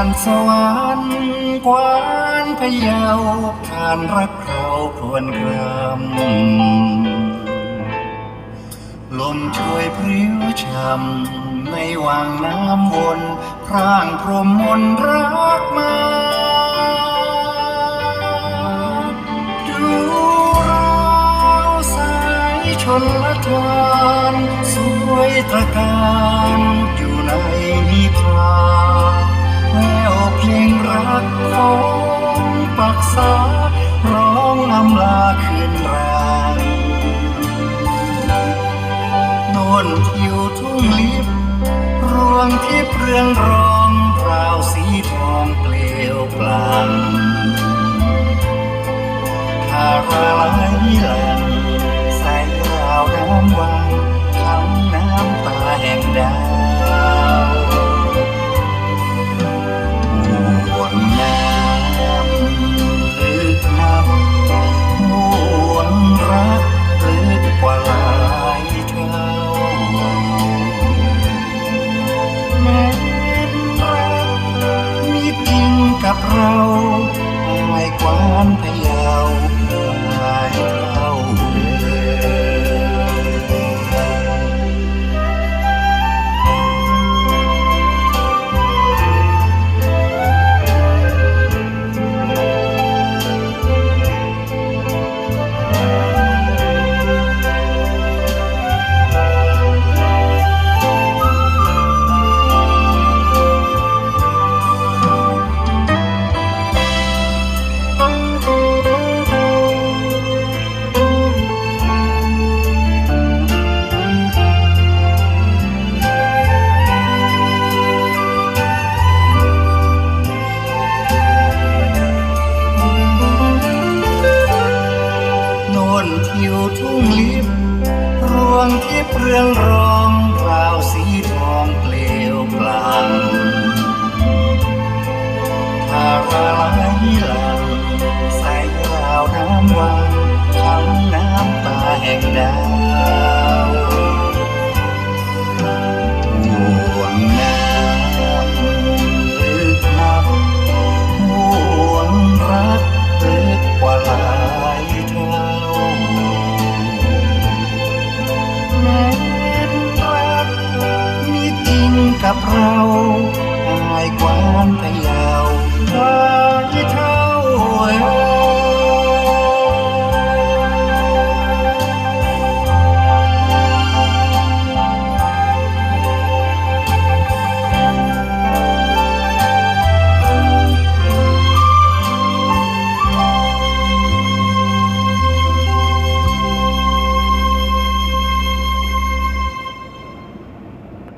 านสวรรค์กวานพะเยาทานรักเราครวญครำลมช่วยพริ้วช่ำในวังน้ำวนพร่างพรมมนรักมาดูราวสายชนละทานสวยตระการาร้องอำลาคืนรางโนนทิวทุ่งลิบรวงที่เปรืองรองราวสีทองเปลวปลั่ง น่นทิวทุ่งลิบรวงที่เปรืองรองราวสีทองเปลวกลั่งทาราล กับเราหายกวานพะเยาหลายเท่า